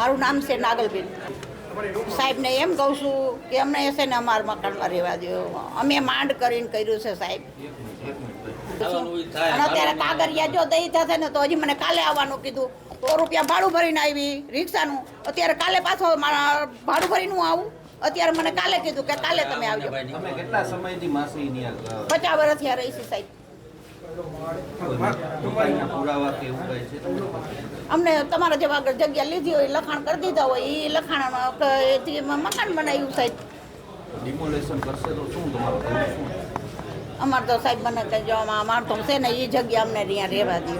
મારું નામ છે નાગલબેન. સાહેબને એમ કહું છું કે અમને છે ને અમારા મકાનમાં રહેવા દો અમે માંડ કરીને કર્યું છે સાહેબ. અને અત્યારે કાગરિયા જો દઈ થશે ને તો હજી મને કાલે આવવાનું કીધું. સો રૂપિયા ભાડું ભરીને આવી રિક્ષાનું. અત્યારે કાલે પાછો મારા ભાડું ભરીને હું આવું. અત્યારે મને કાલે કીધું કે કાલે તમે આવજો. કેટલા સમયથી પચાસ વર્ષથી આ રહી છે સાહેબ. અમને તમારા જેવા આગળ જગ્યા લીધી હોય લખાણ કરી દીધા હોય એ લખાણ એથી મકાન બનાવ્યું સાહેબ. ડિમોલેશન કરશે તો શું તમારું અમારે તો સાહેબ મને કહે જો અમારે તો છે ને એ જગ્યા અમને ત્યાં રહેવા દો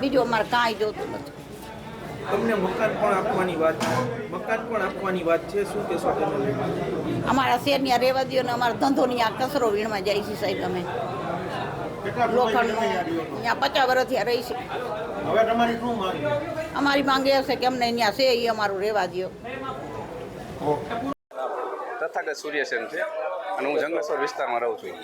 બીજું અમારે કાંઈ જોતું નથી. તમને મકાન પણ આપવાની વાત મકાન પણ આપવાની વાત છે. શું કહેશો તમે? અમારા શેરની ત્યાં રહેવા દો ને અમારા ધંધોની આ કચરો વીણમાં જાય છે સાહેબ અમે. લોખંડનો. અહીંયા પચાસ વર્ષથી રહી છે. હવે તમારી શું માંગ અમારી માંગ એ છે કે અમને અહીંયા છે એ અમારું રહેવા દો તથાગત સૂર્યસેન છે. અને હું જંગલેશ્વર વિસ્તારમાં રહું છું.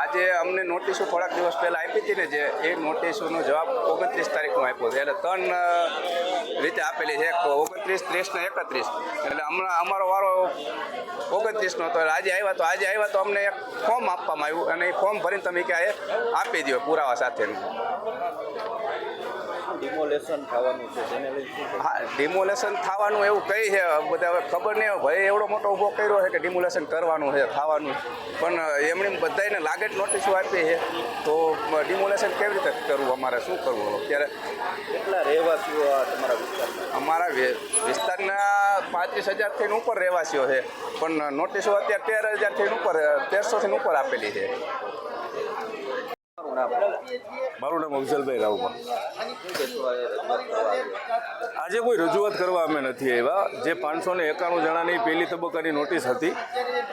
આજે અમને નોટિસો થોડાક દિવસ પહેલાં આપી હતી ને જે એ નોટિસોનો જવાબ ઓગણત્રીસ તારીખનો આપ્યો છે. એટલે ત્રણ રીતે આપેલી છે. ઓગણત્રીસ ત્રીસ ને એકત્રીસ. એટલે હમણાં અમારો વારો ઓગણત્રીસનો હતો. આજે આવ્યા તો આજે આવ્યા તો અમને એક ફોર્મ આપવામાં આવ્યું. અને એ ફોર્મ ભરીને તમે ક્યાંય આપી દો પુરાવા સાથેનું. ડિમોલેશન થવાનું છે તેને લઈને હા ડિમોલેશન થવાનું એવું કઈ છે. બધા હવે ખબર નહીં ભાઈ એવડો મોટો ઊભો કર્યો છે કે ડિમોલેશન કરવાનું છે થવાનું પણ એમણે બધાને લાગે જ નોટિસો આપી છે. તો ડિમોલેશન કેવી રીતે કરવું અમારે? શું કરવું? અત્યારે કેટલા રહેવાસીઓ આ તમારા વિસ્તારમાં? અમારા વિસ્તારના પાંત્રીસ હજારથી ઉપર રહેવાસીઓ છે. પણ નોટિસો અત્યારે તેર હજારથી ઉપર તેરસોથી ઉપર આપેલી છે. મારું નામ અફઝલભાઈ રાવમાં. આવ્યા? આજે કોઈ રજૂઆત કરવા અમે નથી આવ્યા. જે પાંચસો ને એકાણું જણાની પહેલી તબક્કાની નોટિસ હતી,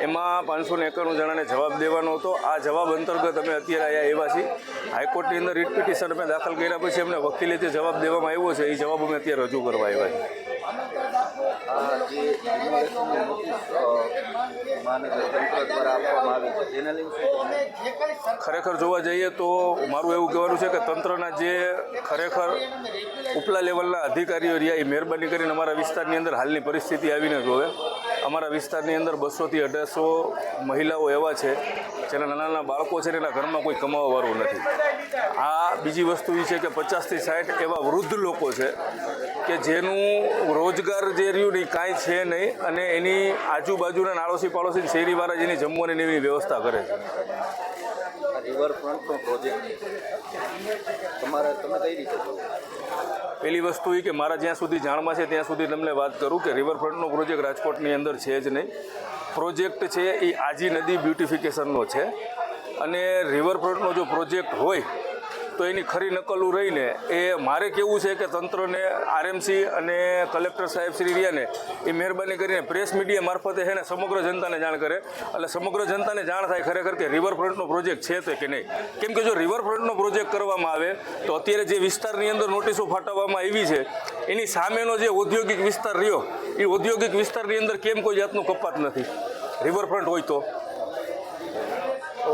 એમાં પાંચસો ને એકાણું જણાને જવાબ દેવાનો હતો. આ જવાબ અંતર્ગત અમે અત્યારે અહીંયા આવ્યા છીએ. હાઈકોર્ટની અંદર રીટ પિટિશન અમે દાખલ કર્યા પછી અમને વકીલેથી જવાબ દેવામાં આવ્યો છે. એ જવાબ અમે અત્યારે રજૂ કરવા આવ્યા છીએ. દ્વારા આપવામાં આવી છે. લઈને ખરેખર જોવા જઈએ તો મારું એવું કહેવાનું છે કે તંત્રના જે ખરેખર ઉપલા લેવલના અધિકારીઓ રહ્યા એ મહેરબાની કરીને અમારા વિસ્તારની અંદર હાલની પરિસ્થિતિ આવીને જોવે. અમારા વિસ્તારની અંદર બસોથી અઢારસો મહિલાઓ એવા છે જેના નાના નાના બાળકો છે એના ઘરમાં કોઈ કમાવાવાળું નથી. આ બીજી વસ્તુ એ છે કે પચાસથી સાઠ એવા વૃદ્ધ લોકો છે કે જેનું રોજગાર જે રહ્યું ને એ કાંઈ છે નહીં અને એની આજુબાજુના નાળોશી પાડોશી શેરીવાળા જેની જમવાની એવી વ્યવસ્થા કરે છે. રિવરફ્રન્ટનો પ્રોજેક્ટ તમારે તમે કઈ રીતે પહેલી વસ્તુ એ કે મારા જ્યાં સુધી જાણમાં છે ત્યાં સુધી તમને વાત કરું કે રિવરફ્રન્ટનો પ્રોજેક્ટ રાજકોટની અંદર છે જ નહીં. પ્રોજેક્ટ છે એ આજી નદી બ્યુટિફિકેશનનો છે. અને રિવરફ્રન્ટનો જો પ્રોજેક્ટ હોય તો એની ખરી નકલું રહીને એ મારે કેવું છે કે તંત્રને, આરએમસી અને કલેક્ટર સાહેબ શ્રી રિયાને એ મહેરબાની કરીને પ્રેસ મીડિયા મારફતે છે ને સમગ્ર જનતાને જાણ કરે. એટલે સમગ્ર જનતાને જાણ થાય ખરેખર કે રિવરફ્રન્ટનો પ્રોજેક્ટ છે તે કે નહીં. કેમ કે જો રિવરફ્રન્ટનો પ્રોજેક્ટ કરવામાં આવે, તો અત્યારે જે વિસ્તારની અંદર નોટિસો ફાટવવામાં આવી છે, એની સામેનો જે ઔદ્યોગિક વિસ્તાર રહ્યો, એ ઔદ્યોગિક વિસ્તારની અંદર કેમ કોઈ જાતનું કપાત નથી? રિવરફ્રન્ટ હોય તો.